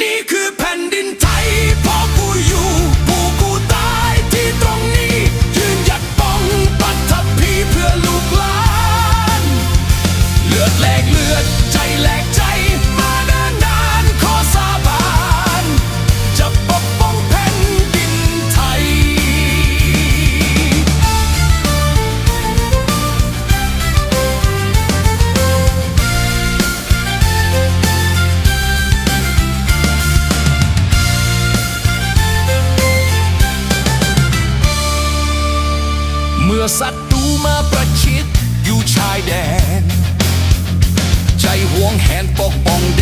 นี่คือแผ่นดินไทยเพราะกูอยู่กูกูตายที่ตรงนี้ ยืนหยัดป้องปัทภีเพื่อลูกหลาน เลือดแลกเลือดใจแลกใจ อศัตรูมาประชิดอยู่ชายแดน ใจห่วงแหนปกป้องแด